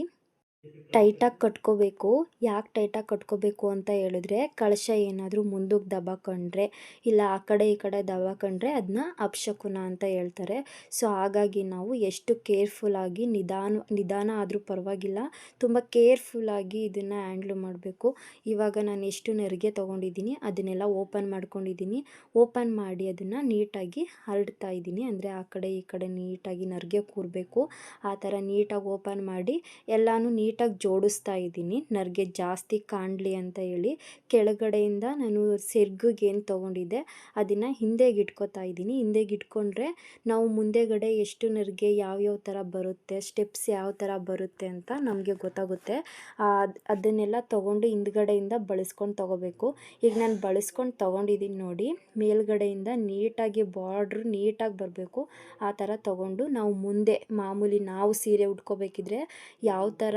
ಟೈಟಾಗಿ ಕಟ್ಕೋಬೇಕು. ಯಾಕೆ ಟೈಟಾಗಿ ಕಟ್ಕೋಬೇಕು ಅಂತ ಹೇಳಿದ್ರೆ, ಕಳಶ ಏನಾದರೂ ಮುಂದಕ್ಕೆ ದಬಾಕೊಂಡ್ರೆ ಇಲ್ಲ ಆ ಕಡೆ ಈ ಕಡೆ ದಬಾಕೊಂಡ್ರೆ ಅದನ್ನ ಅಪಶಕುನ ಅಂತ ಹೇಳ್ತಾರೆ. ಸೊ, ಹಾಗಾಗಿ ನಾವು ಎಷ್ಟು ಕೇರ್ಫುಲ್ಲಾಗಿ ನಿಧಾನ ನಿಧಾನ ಆದರೂ ಪರವಾಗಿಲ್ಲ, ತುಂಬ ಕೇರ್ಫುಲ್ಲಾಗಿ ಇದನ್ನು ಹ್ಯಾಂಡ್ಲ್ ಮಾಡಬೇಕು. ಇವಾಗ ನಾನು ಎಷ್ಟು ನೆರಿಗೆ ತೊಗೊಂಡಿದ್ದೀನಿ, ಅದನ್ನೆಲ್ಲ ಓಪನ್ ಮಾಡ್ಕೊಂಡಿದ್ದೀನಿ. ಓಪನ್ ಮಾಡಿ ಅದನ್ನು ನೀಟಾಗಿ ಹರಡ್ತಾ ಇದ್ದೀನಿ. ಅಂದರೆ ಆ ಕಡೆ ಈ ಕಡೆ ನೀಟಾಗಿ ನರಿಗೆ ಕೂರಬೇಕು. ಆ ಥರ ನೀಟಾಗಿ ಓಪನ್ ಮಾಡಿ ಎಲ್ಲನೂ ನೀಟಾಗಿ ಜೋಡಿಸ್ತಾ ಇದ್ದೀನಿ. ನರ್ಗೆ ಜಾಸ್ತಿ ಕಾಣಲಿ ಅಂತ ಹೇಳಿ ಕೆಳಗಡೆಯಿಂದ ನಾನು ಸೆರ್ಗಿಗೆ ಏನು ತೊಗೊಂಡಿದ್ದೆ. ಅದನ್ನು ಹಿಂದೆಗೆ ಇಟ್ಕೊತಾ ಇದ್ದೀನಿ. ಹಿಂದೆಗೆ ಇಟ್ಕೊಂಡ್ರೆ ನಾವು ಮುಂದೆಗಡೆ ಎಷ್ಟು ನರಿಗೆ ಯಾವ್ಯಾವ ಥರ ಬರುತ್ತೆ, ಸ್ಟೆಪ್ಸ್ ಯಾವ ಥರ ಬರುತ್ತೆ ಅಂತ ನಮಗೆ ಗೊತ್ತಾಗುತ್ತೆ. ಅದ್- ಅದನ್ನೆಲ್ಲ ತೊಗೊಂಡು ಹಿಂದ್ಗಡೆಯಿಂದ ಬಳಸ್ಕೊಂಡು ತೊಗೋಬೇಕು. ಈಗ ನಾನು ಬಳಸ್ಕೊಂಡು ತೊಗೊಂಡಿದ್ದೀನಿ ನೋಡಿ, ಮೇಲ್ಗಡೆಯಿಂದ ನೀಟಾಗಿ ಬಾರ್ಡ್ರ್ ನೀಟಾಗಿ ಬರಬೇಕು. ಆ ಥರ ತೊಗೊಂಡು ನಾವು ಮುಂದೆ ಮಾಮೂಲಿ ನಾವು ಸೀರೆ ಉಟ್ಕೋಬೇಕಿದ್ರೆ ಯಾವ ಥರ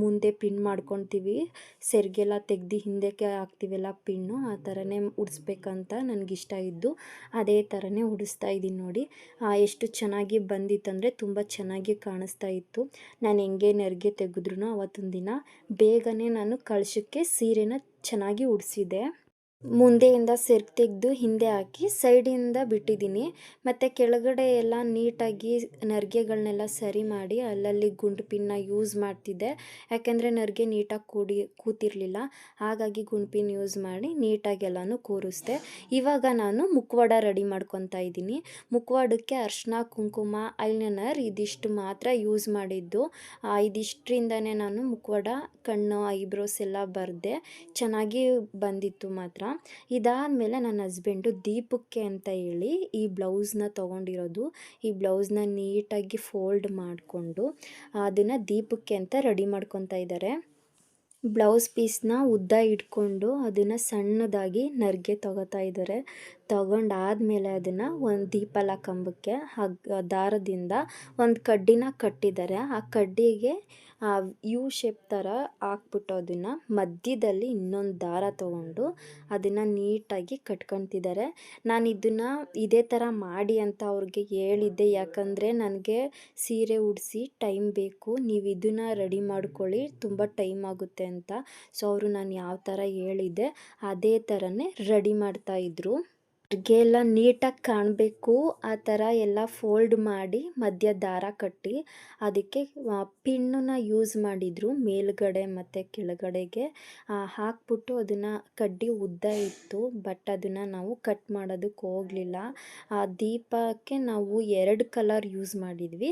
ಮುಂದೆ ಪಿನ್ ಮಾಡ್ಕೊತೀವಿ. ಸೆರ್ಗೆಲ್ಲ ತೆಗ್ದು ಹಿಂದಕ್ಕೆ ಹಾಕ್ತೀವಲ್ಲ ಪಿನ್ನು ಆ ಥರನೇ ಉಡಿಸ್ಬೇಕಂತ ನನಗಿಷ್ಟ ಇದ್ದು ಅದೇ ಥರನೇ ಉಡಿಸ್ತಾ ಇದ್ದೀನಿ ನೋಡಿ. ಎಷ್ಟು ಚೆನ್ನಾಗಿ ಬಂದಿತ್ತಂದರೆ ತುಂಬ ಚೆನ್ನಾಗಿ ಕಾಣಿಸ್ತಾ ಇತ್ತು. ನಾನು ಹೆಂಗೆ ನೆರಿಗೆ ತೆಗೆದ್ರು ಅವತ್ತೊಂದು ದಿನ ಬೇಗನೆ ನಾನು ಕಳಶಕ್ಕೆ ಸೀರೆನ ಚೆನ್ನಾಗಿ ಉಡಿಸಿದೆ ಮುಂದೆಯಿಂದ ಸೆರ್ಗ್ ತೆಗೆದು ಹಿಂದೆ ಹಾಕಿ ಸೈಡಿಂದ ಬಿಟ್ಟಿದ್ದೀನಿ. ಮತ್ತು ಕೆಳಗಡೆ ಎಲ್ಲ ನೀಟಾಗಿ ನರಿಗೆಗಳನ್ನೆಲ್ಲ ಸರಿ ಮಾಡಿ ಅಲ್ಲಲ್ಲಿ ಗುಂಡು ಪಿನ್ನ ಯೂಸ್ ಮಾಡ್ತಿದ್ದೆ. ಯಾಕೆಂದರೆ ನರಿಗೆ ನೀಟಾಗಿ ಕೂಡಿ, ಕೂತಿರಲಿಲ್ಲ. ಹಾಗಾಗಿ ಗುಂಡು ಪಿನ್ ಯೂಸ್ ಮಾಡಿ ನೀಟಾಗಿ ಎಲ್ಲನೂ ಕೂರಿಸ್ದೆ. ಇವಾಗ ನಾನು ಮುಖವಾಡ ರೆಡಿ ಮಾಡ್ಕೊತಾ ಇದ್ದೀನಿ. ಮುಖವಾಡಕ್ಕೆ ಅರ್ಶಿನ, ಕುಂಕುಮ, ಐಲೈನರ್ ಇದಿಷ್ಟು ಮಾತ್ರ ಯೂಸ್ ಮಾಡಿದ್ದು. ಇದಿಷ್ಟರಿಂದನೇ ನಾನು ಮುಖವಾಡ ಕಣ್ಣು, ಐಬ್ರೋಸ್ ಎಲ್ಲ ಬರೆದೆ. ಚೆನ್ನಾಗಿ ಬಂದಿತ್ತು ಮಾತ್ರ. ಇದಾದಮೇಲೆ ನನ್ನ ಹಸ್ಬೆಂಡು ದೀಪಕ್ಕೆ ಅಂತ ಹೇಳಿ ಈ ಬ್ಲೌಸ್ನ ತೊಗೊಂಡಿರೋದು. ಈ ಬ್ಲೌಸ್ನ ನೀಟಾಗಿ ಫೋಲ್ಡ್ ಮಾಡಿಕೊಂಡು ಅದನ್ನು ದೀಪಕ್ಕೆ ಅಂತ ರೆಡಿ ಮಾಡ್ಕೊತಾ ಇದ್ದಾರೆ. ಬ್ಲೌಸ್ ಪೀಸ್ನ ಉದ್ದ ಇಟ್ಕೊಂಡು ಅದನ್ನು ಸಣ್ಣದಾಗಿ ನರ್ಗೆ ತಗೋತಾ ಇದ್ದಾರೆ. ತಗೊಂಡಾದ್ಮೇಲೆ ಅದನ್ನು ಒಂದು ದೀಪಲ ಕಂಬಕ್ಕೆ ಹಗ್ಗ ದಾರದಿಂದ ಒಂದು ಕಡ್ಡಿನ ಕಟ್ಟಿದ್ದಾರೆ ಆ ಕಡ್ಡಿಗೆ ಯು ಶೇಪ್ ಥರ ಹಾಕ್ಬಿಟ್ಟು ಅದನ್ನು ಮಧ್ಯದಲ್ಲಿ ಇನ್ನೊಂದು ದಾರ ತಗೊಂಡು ಅದನ್ನು ನೀಟಾಗಿ ಕಟ್ಕೊತಿದ್ದಾರೆ ನಾನು ಇದನ್ನು ಇದೇ ಥರ ಮಾಡಿ ಅಂತ ಅವ್ರಿಗೆ ಹೇಳಿದ್ದೆ. ಯಾಕಂದರೆ ನನಗೆ ಸೀರೆ ಉಡಿಸಿ ಟೈಮ್ ಬೇಕು. ನೀವು ಇದನ್ನು ರೆಡಿ ಮಾಡ್ಕೊಳ್ಳಿ, ತುಂಬ ಟೈಮ್ ಆಗುತ್ತೆ ಅಂತ. ಸೊ, ಅವರು ನಾನು ಯಾವ ಥರ ಹೇಳಿದ್ದೆ, ಅದೇ ಥರನೇ ರೆಡಿ ಮಾಡ್ತಾಯಿದ್ರು ಅವ್ರಿಗೆ ಎಲ್ಲ ನೀಟಾಗಿ ಕಾಣಬೇಕು, ಆ ಥರ ಎಲ್ಲ ಫೋಲ್ಡ್ ಮಾಡಿ ಮಧ್ಯ ದಾರ ಕಟ್ಟಿ ಅದಕ್ಕೆ ಪಿನ್ನನ್ನ ಯೂಸ್ ಮಾಡಿದರು ಮೇಲುಗಡೆ ಮತ್ತು ಕೆಳಗಡೆಗೆ. ಹಾಕ್ಬಿಟ್ಟು ಅದನ್ನು ಕಡ್ಡಿ ಉದ್ದ ಇತ್ತು, ಬಟ್ ಅದನ್ನು ನಾವು ಕಟ್ ಮಾಡೋದಕ್ಕೆ ಹೋಗಲಿಲ್ಲ. ಆ ದೀಪಕ್ಕೆ ನಾವು ಎರಡು ಕಲರ್ ಯೂಸ್ ಮಾಡಿದ್ವಿ.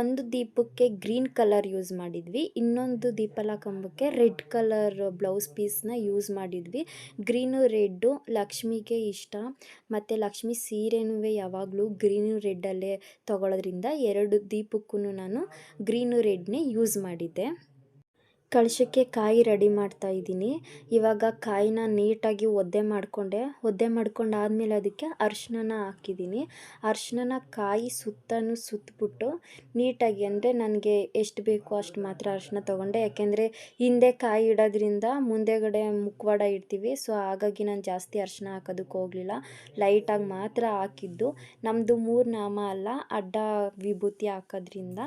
ಒಂದು ದೀಪಕ್ಕೆ ಗ್ರೀನ್ ಕಲರ್ ಯೂಸ್ ಮಾಡಿದ್ವಿ, ಇನ್ನೊಂದು ದೀಪಲ ಕಂಬಕ್ಕೆ ರೆಡ್ ಕಲರ್ ಬ್ಲೌಸ್ ಪೀಸ್ನ ಯೂಸ್ ಮಾಡಿದ್ವಿ. ಗ್ರೀನು ರೆಡ್ಡು ಲಕ್ಷ್ಮಿಗೆ ಇಷ್ಟ. ಮತ್ತು ಲಕ್ಷ್ಮಿ ಸೀರೆನೂ ಯಾವಾಗಲೂ ಗ್ರೀನು ರೆಡ್ಡಲ್ಲೇ ತೊಗೊಳೋದ್ರಿಂದ ಎರಡು ದೀಪಕ್ಕೂ ನಾನು ಗ್ರೀನು ರೆಡ್ನೇ ಯೂಸ್ ಮಾಡಿದ್ದೆ. ಕಳಶಕ್ಕೆ ಕಾಯಿ ರೆಡಿ ಮಾಡ್ತಾ ಇದ್ದೀನಿ. ಇವಾಗ ಕಾಯಿನ ನೀಟಾಗಿ ಒದ್ದೆ ಮಾಡಿಕೊಂಡೆ. ಒದ್ದೆ ಮಾಡ್ಕೊಂಡಾದ್ಮೇಲೆ ಅದಕ್ಕೆ ಅರ್ಶಿನ ಹಾಕಿದ್ದೀನಿ. ಅರ್ಶಿನ ಕಾಯಿ ಸುತ್ತಲೂ ಸುತ್ತಬಿಟ್ಟು ನೀಟಾಗಿ ಅಂದರೆ ನನಗೆ ಎಷ್ಟು ಬೇಕೋ ಅಷ್ಟು ಮಾತ್ರ ಅರಿಶಿನ ತೊಗೊಂಡೆ. ಯಾಕೆಂದರೆ ಹಿಂದೆ ಕಾಯಿ ಇಡೋದ್ರಿಂದ ಮುಂದೆಗಡೆ ಮುಖವಾಡ ಇಡ್ತೀವಿ. ಸೊ ಹಾಗಾಗಿ ನಾನು ಜಾಸ್ತಿ ಅರಿಶಿನ ಹಾಕೋದಕ್ಕೆ ಹೋಗಲಿಲ್ಲ. ಲೈಟಾಗಿ ಮಾತ್ರ ಹಾಕಿದ್ದು. ನಮ್ಮದು ಮೂರು ನಾಮ ಅಲ್ಲ, ಅಡ್ಡ ವಿಭೂತಿ ಹಾಕೋದ್ರಿಂದ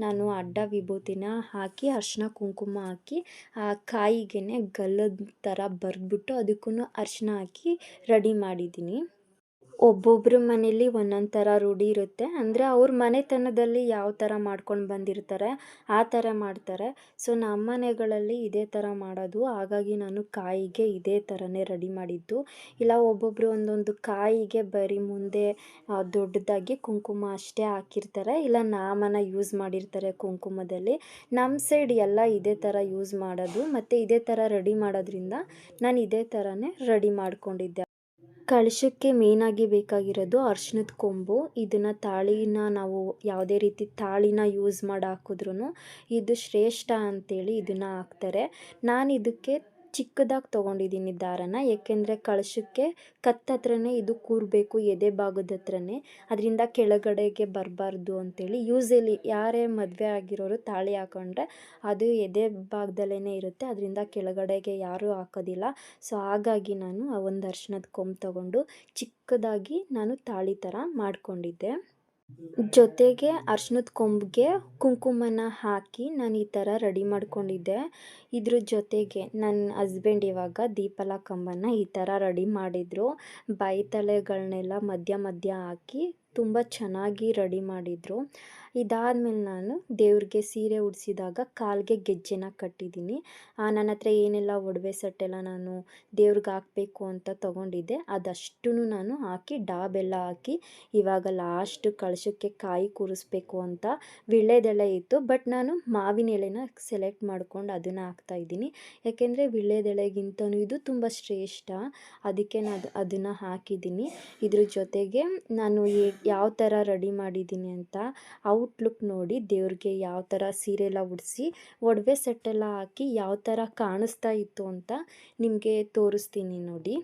ನಾನು ಅಡ್ಡ ವಿಭೂತಿನ ಹಾಕಿ ಅರ್ಶಿನ ಕುಂಕುಮ ಹಾಕಿ ಆ ಕಾಯಿಗೆ ಗಲ್ಲದ ಥರ ಬರೆದ್ಬಿಟ್ಟು ಅದಕ್ಕೂ ಅರಿಶ್ಣ ಹಾಕಿ ರೆಡಿ ಮಾಡಿದ್ದೀನಿ ಒಬ್ಬೊಬ್ಬರ ಮನೇಲಿ ಒಂದೊಂದು ಥರ ರೂಢಿ ಇರುತ್ತೆ. ಅಂದರೆ ಅವ್ರ ಮನೆತನದಲ್ಲಿ ಯಾವ ಥರ ಮಾಡ್ಕೊಂಡು ಬಂದಿರ್ತಾರೆ, ಆ ಥರ ಮಾಡ್ತಾರೆ. ಸೊ ನಮ್ಮ ಮನೆಗಳಲ್ಲಿ ಇದೇ ಥರ ಮಾಡೋದು. ಹಾಗಾಗಿ ನಾನು ಕಾಯಿಗೆ ಇದೇ ಥರನೇ ರೆಡಿ ಮಾಡಿದ್ದು. ಇಲ್ಲ ಒಬ್ಬೊಬ್ಬರು ಒಂದೊಂದು ಕಾಯಿಗೆ ಬರೀ ಮುಂದೆ ದೊಡ್ಡದಾಗಿ ಕುಂಕುಮ ಅಷ್ಟೇ ಹಾಕಿರ್ತಾರೆ. ಇಲ್ಲ, ನಾಮನ ಯೂಸ್ ಮಾಡಿರ್ತಾರೆ ಕುಂಕುಮದಲ್ಲಿ. ನಮ್ಮ ಸೈಡ್ ಎಲ್ಲ ಇದೇ ಥರ ಯೂಸ್ ಮಾಡೋದು. ಮತ್ತು ಇದೇ ಥರ ರೆಡಿ ಮಾಡೋದ್ರಿಂದ ನಾನು ಇದೇ ಥರನೇ ರೆಡಿ ಮಾಡ್ಕೊಂಡಿದ್ದೆ. ಕಳಶಕ್ಕೆ ಮೇಯ್ನಾಗಿ ಬೇಕಾಗಿರೋದು ಅರ್ಶಿನದ ಕೊಂಬು. ಇದನ್ನು ತಾಳಿನ ನಾವು ಯಾವುದೇ ರೀತಿ ತಾಳಿನ ಯೂಸ್ ಮಾಡಿ ಹಾಕಿದ್ರೂ ಇದು ಶ್ರೇಷ್ಠ ಅಂತೇಳಿ ಇದನ್ನು ಹಾಕ್ತಾರೆ. ನಾನು ಇದಕ್ಕೆ ಚಿಕ್ಕದಾಗಿ ತೊಗೊಂಡಿದ್ದೀನಿ ದಾರನ, ಏಕೆಂದರೆ ಕಳಶಕ್ಕೆ ಕತ್ತತ್ರನೇ ಇದು ಕೂರಬೇಕು, ಎದೆ ಭಾಗದ ಹತ್ರನೇ. ಅದರಿಂದ ಕೆಳಗಡೆಗೆ ಬರಬಾರ್ದು ಅಂತೇಳಿ ಯೂಸಲಿ ಯಾರೇ ಮದುವೆ ಆಗಿರೋರು ತಾಳಿ ಹಾಕೊಂಡ್ರೆ ಅದು ಎದೆ ಭಾಗದಲ್ಲೇ ಇರುತ್ತೆ, ಅದರಿಂದ ಕೆಳಗಡೆಗೆ ಯಾರೂ ಹಾಕೋದಿಲ್ಲ. ಸೊ, ಹಾಗಾಗಿ ನಾನು ಆ ಒಂದು ಅರ್ಶಿನದ ಕೊಂಬು ತೊಗೊಂಡು ಚಿಕ್ಕದಾಗಿ ನಾನು ತಾಳಿ ಥರ ಮಾಡ್ಕೊಂಡಿದ್ದೆ. ಜೊತೆಗೆ ಅರ್ಶಿನದ ಕೊಂಬಿಗೆ ಕುಂಕುಮನ ಹಾಕಿ ನಾನು ಈ ಥರ ರೆಡಿ ಮಾಡ್ಕೊಂಡಿದ್ದೆ. ಇದ್ರ ಜೊತೆಗೆ ನನ್ನ ಹಸ್ಬೆಂಡ್ ಇವಾಗ ದೀಪಲ ಕಂಬನ ಈ ಥರ ರೆಡಿ ಮಾಡಿದರು. ಬೈತಲೆಗಳನ್ನೆಲ್ಲ ಮಧ್ಯ ಮಧ್ಯ ಹಾಕಿ ತುಂಬ ಚೆನ್ನಾಗಿ ರೆಡಿ ಮಾಡಿದರು. ಇದಾದಮೇಲೆ ನಾನು ದೇವ್ರಿಗೆ ಸೀರೆ ಉಡಿಸಿದಾಗ ಕಾಲಿಗೆ ಗೆಜ್ಜೆನ ಕಟ್ಟಿದ್ದೀನಿ. ನನ್ನ ಹತ್ರ ಏನೆಲ್ಲ ಒಡವೆ ಸೆಟ್ಟೆಲ್ಲ ನಾನು ದೇವ್ರಿಗೆ ಹಾಕಬೇಕು ಅಂತ ತೊಗೊಂಡಿದ್ದೆ ಅದಷ್ಟೂ ನಾನು ಹಾಕಿ, ಡಾಬೆಲ್ಲ ಹಾಕಿ ಇವಾಗ ಲಾಸ್ಟ್ ಕಳಶಕ್ಕೆ ಕಾಯಿ ಕೂರಿಸ್ಬೇಕು ಅಂತ ವಿಳ್ಳೆದೆಲೆ ಇತ್ತು, ಬಟ್ ನಾನು ಮಾವಿನ ಎಲೆನ ಸೆಲೆಕ್ಟ್ ಮಾಡ್ಕೊಂಡು ಅದನ್ನು ಹಾಕ್ತಾಯಿದ್ದೀನಿ ಯಾಕೆಂದರೆ ವಿಳ್ಳೆದೆಳೆಗಿಂತನೂ ಇದು ತುಂಬ ಶ್ರೇಷ್ಠ, ಅದಕ್ಕೆ ನಾನು ಅದನ್ನು ಹಾಕಿದ್ದೀನಿ. ಇದ್ರ ಜೊತೆಗೆ ನಾನು ಯಾವ ಥರ ರೆಡಿ ಮಾಡಿದ್ದೀನಿ ಅಂತ ಔಟ್ಲುಕ್ ನೋಡಿ ದೇವ್ರಿಗೆ ಯಾವ ಥರ ಸೀರೆ ಎಲ್ಲ ಉಡಿಸಿ, ಒಡವೆ ಸೆಟ್ಟೆಲ್ಲ ಹಾಕಿ ಯಾವ ಥರ ಕಾಣಿಸ್ತಾ ಇತ್ತು ಅಂತ ನಿಮಗೆ ತೋರಿಸ್ತೀನಿ ನೋಡಿ.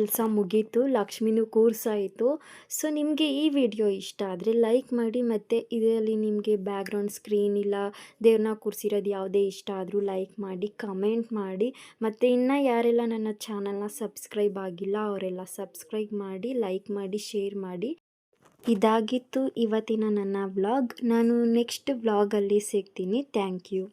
ಕೆಲಸ ಮುಗೀತು, ಲಕ್ಷ್ಮಿನೂ ಕೂರ್ಸಾಯಿತು ಸೊ ನಿಮಗೆ ಈ ವಿಡಿಯೋ ಇಷ್ಟ ಆದರೆ ಲೈಕ್ ಮಾಡಿ ಮತ್ತು ಇದರಲ್ಲಿ ನಿಮಗೆ ಬ್ಯಾಕ್ಗ್ರೌಂಡ್ ಸ್ಕ್ರೀನ್ ಇಲ್ಲ, ದೇವ್ರನ್ನ ಕೂರಿಸಿರೋದು ಯಾವುದೇ ಇಷ್ಟ ಆದರೂ ಲೈಕ್ ಮಾಡಿ ಕಮೆಂಟ್ ಮಾಡಿ. ಮತ್ತು ಇನ್ನು ಯಾರೆಲ್ಲ ನನ್ನ ಚಾನಲ್ನ ಸಬ್ಸ್ಕ್ರೈಬ್ ಆಗಿಲ್ಲ, ಅವರೆಲ್ಲ ಸಬ್ಸ್ಕ್ರೈಬ್ ಮಾಡಿ ಲೈಕ್ ಮಾಡಿ ಶೇರ್ ಮಾಡಿ. ಇದಾಗಿತ್ತು ಇವತ್ತಿನ ನನ್ನ ವ್ಲಾಗ್ ನಾನು ನೆಕ್ಸ್ಟ್ ವ್ಲಾಗಲ್ಲಿ ಸಿಗ್ತೀನಿ. Thank you